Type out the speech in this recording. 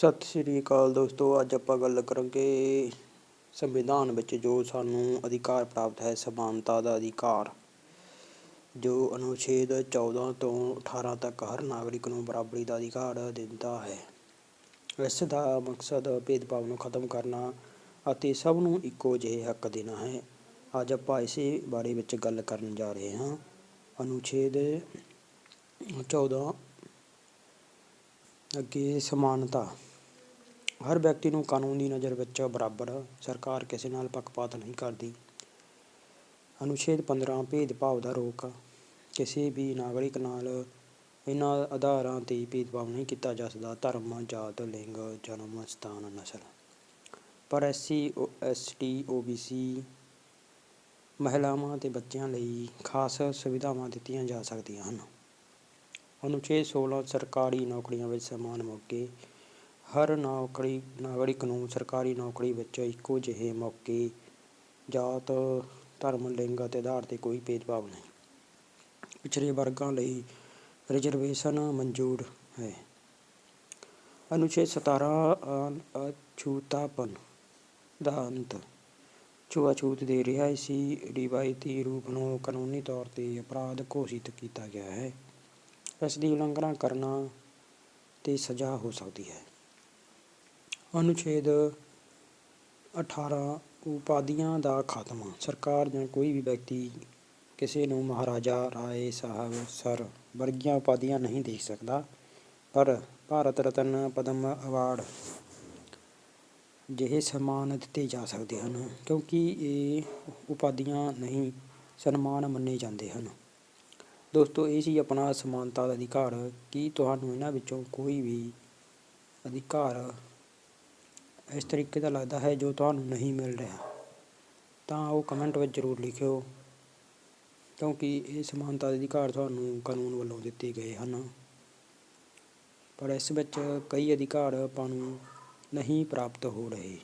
ਸਤਿ ਸ਼੍ਰੀ ਅਕਾਲ ਦੋਸਤੋ, ਅੱਜ ਆਪਾਂ ਗੱਲ ਕਰਾਂਗੇ ਸੰਵਿਧਾਨ ਵਿੱਚ ਜੋ ਸਾਨੂੰ ਅਧਿਕਾਰ ਪ੍ਰਾਪਤ ਹੈ, ਸਮਾਨਤਾ ਦਾ ਅਧਿਕਾਰ, ਜੋ ਅਨੁਛੇਦ 14 ਤੋਂ 18 ਤੱਕ ਹਰ ਨਾਗਰਿਕ ਨੂੰ ਬਰਾਬਰੀ ਦਾ ਅਧਿਕਾਰ ਦਿੰਦਾ ਹੈ। ਇਸ ਦਾ ਮਕਸਦ ਭੇਦਭਾਵ ਨੂੰ ਖਤਮ ਕਰਨਾ ਅਤੇ ਸਭ ਨੂੰ ਇੱਕੋ ਜਿਹੇ ਹੱਕ ਦੇਣਾ ਹੈ। ਅੱਜ ਆਪਾਂ ਇਸੇ ਬਾਰੇ ਵਿੱਚ ਗੱਲ ਕਰਨ ਜਾ ਰਹੇ ਹਾਂ। ਅਨੁਛੇਦ 14 ਅੱਗੇ ਸਮਾਨਤਾ। ਹਰ ਵਿਅਕਤੀ ਨੂੰ ਕਾਨੂੰਨ ਦੀ ਨਜ਼ਰ ਵਿੱਚ ਬਰਾਬਰ ਸਰਕਾਰ ਕਿਸੇ ਨਾਲ ਪੱਖਪਾਤ ਨਹੀਂ ਕਰਦੀ। ਅਨੁਛੇਦ 15 ਭੇਦਭਾਵ ਦਾ ਰੋਕ। ਕਿਸੇ ਵੀ ਨਾਗਰਿਕ ਨਾਲ ਇਹਨਾਂ ਆਧਾਰਾਂ ਤੇ ਭੇਦਭਾਵ ਨਹੀਂ ਕੀਤਾ ਜਾ ਸਕਦਾ। ਧਰਮ, ਜਾਤ, ਲਿੰਗ, ਜਨਮ, ਸਥਾਨ, ਨਸਲ। ਪਰ ਐਸਸੀ ਐਸਟੀ ਓਬੀਸੀ ਮਹਿਲਾਵਾਂ ਅਤੇ ਬੱਚਿਆਂ ਲਈ ਖਾਸ ਸੁਵਿਧਾਵਾਂ ਦਿੱਤੀਆਂ ਜਾ ਸਕਦੀਆਂ ਹਨ। ਅਨੁਛੇਦ 16 ਸਰਕਾਰੀ ਨੌਕਰੀਆਂ ਵਿੱਚ ਸਮਾਨ ਮੌਕੇ ਹਰ ਨੌਕਰੀ, ਨਾਗਰਿਕ ਨੂੰ ਸਰਕਾਰੀ ਨੌਕਰੀ ਵਿੱਚ ਇੱਕੋ ਜਿਹੇ ਮੌਕੇ, ਜਾਤ, ਧਰਮ, ਲਿੰਗ ਅਤੇ ਆਧਾਰ ਤੇ ਕੋਈ ਭੇਦਭਾਵ ਨਹੀਂ। ਪਿਛੜੇ ਵਰਗਾਂ ਲਈ ਰਿਜ਼ਰਵੇਸ਼ਨ ਮਨਜ਼ੂਰ ਹੈ। ਅਨੁਛੇਦ 17 ਅਛੂਤਾਪਨ ਦਾ ਅੰਤ। ਛੂਆਛੂਤ ਦੇ ਰਿਹਾਇਸ਼ੀ ਰਿਵਾਇਤੀ ਰੂਪ ਨੂੰ ਕਾਨੂੰਨੀ ਤੌਰ ਤੇ ਅਪਰਾਧ ਘੋਸ਼ਿਤ ਕੀਤਾ ਗਿਆ ਹੈ। ਇਸ ਦੀ ਉਲੰਘਣਾ ਕਰਨਾ ਤੇ ਸਜ਼ਾ ਹੋ ਸਕਦੀ ਹੈ। ਅਨੁਛੇਦ 18 ਉਪਾਧੀਆਂ ਦਾ ਖਾਤਮਾ। ਸਰਕਾਰ ਜਾਂ ਕੋਈ ਵੀ ਵਿਅਕਤੀ ਕਿਸੇ ਨੂੰ ਮਹਾਰਾਜਾ, ਰਾਏ ਸਾਹਿਬ, ਸਰ ਵਰਗੀਆਂ ਉਪਾਧੀਆਂ ਨਹੀਂ ਦੇ ਸਕਦਾ। ਪਰ ਭਾਰਤ ਰਤਨ ਪਦਮ ਅਵਾਰਡ ਜਿਹੇ ਸਨਮਾਨ ਦਿੱਤੇ ਜਾ ਸਕਦੇ ਹਨ, ਕਿਉਂਕਿ ਇਹ ਉਪਾਧੀਆਂ ਨਹੀਂ ਸਨਮਾਨ ਮੰਨੇ ਜਾਂਦੇ ਹਨ। ਦੋਸਤੋ, ਇਹ ਸੀ ਆਪਣਾ ਸਮਾਨਤਾ ਦਾ ਅਧਿਕਾਰ। ਕੀ ਤੁਹਾਨੂੰ ਇਹਨਾਂ ਵਿੱਚੋਂ ਕੋਈ ਵੀ ਅਧਿਕਾਰ ਇਸ ਤਰੀਕੇ ਦਾ ਲੱਗਦਾ ਹੈ ਜੋ ਤੁਹਾਨੂੰ ਨਹੀਂ ਮਿਲ ਰਿਹਾ। ਤਾਂ ਉਹ ਕਮੈਂਟ ਵਿੱਚ ਜ਼ਰੂਰ ਲਿਖਿਓ, ਕਿਉਂਕਿ ਇਹ ਸਮਾਨਤਾ ਦੇ ਅਧਿਕਾਰ ਤੁਹਾਨੂੰ ਕਾਨੂੰਨ ਵੱਲੋਂ ਦਿੱਤੇ ਗਏ ਹਨ। ਪਰ ਇਸ ਵਿੱਚ ਕਈ ਅਧਿਕਾਰ ਆਪਾਂ ਨੂੰ ਨਹੀਂ ਪ੍ਰਾਪਤ ਹੋ ਰਹੇ।